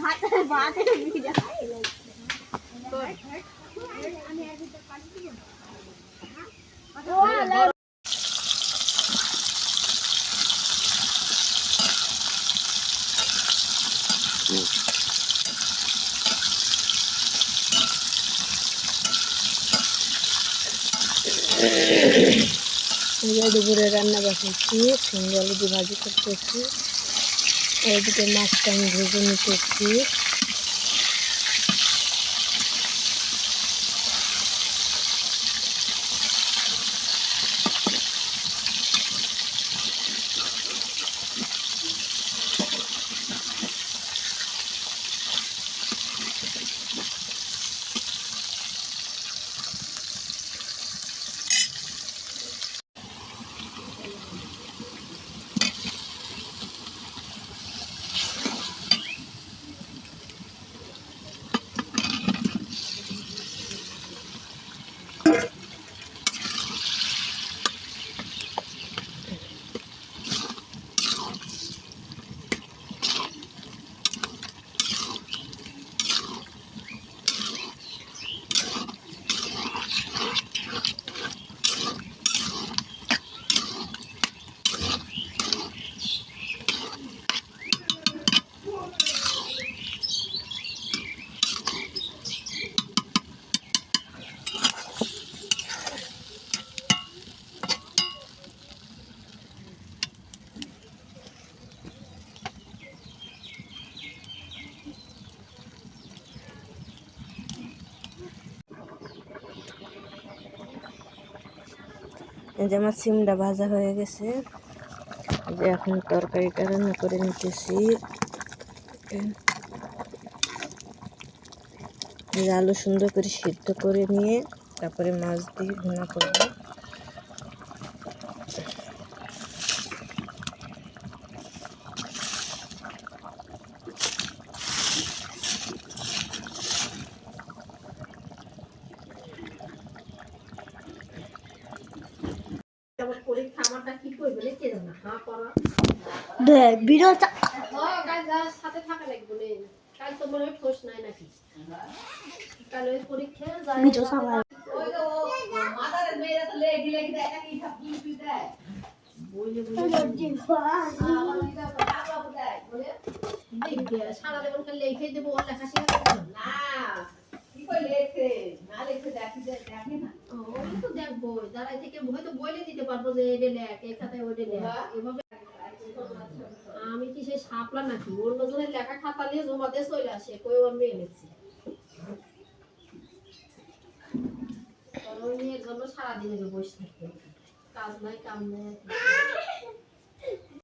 ভাত ভাতের ভিড়া আমরা দুপুরে রান্না বসাচ্ছি সঙ্গে আলু দিয়ে ভাজি করতেছি। এইদিকে মাছটা আমি ভেজে নিতেছি। এই যে আমার সিমটা ভাজা হয়ে গেছে। যে এখন তরকারিটা রান্না করে নিতেছি। আলু সুন্দর করে সিদ্ধ করে নিয়ে তারপরে মাছ দিয়ে ভুনা করব। দেখ বিরল সাথে থাকা লাগবে কাল তো মনে হয় ঠোস নাই নাকি? কাল ওই পরীক্ষা যায় বিরল সাবান দেখবে সারা দেবন লিখে দেবো লেখা শেখা করবে না ও, ওই দেখব দাঁড়াই থেকে হয়তো বলে দিতে পারব যে এটা লেখ এই খাতায় ওইটা লেখ এভাবে আমি কি সে সাপলা নাকি? অন্য জনের লেখা খাতা নিয়ে জমা দিয়ে চলে আসে কই ওর মেয়ে লিখছি ওই মেয়ের জন্য সারাদিন বসে থাকতে কাজ নাই কাম নাই।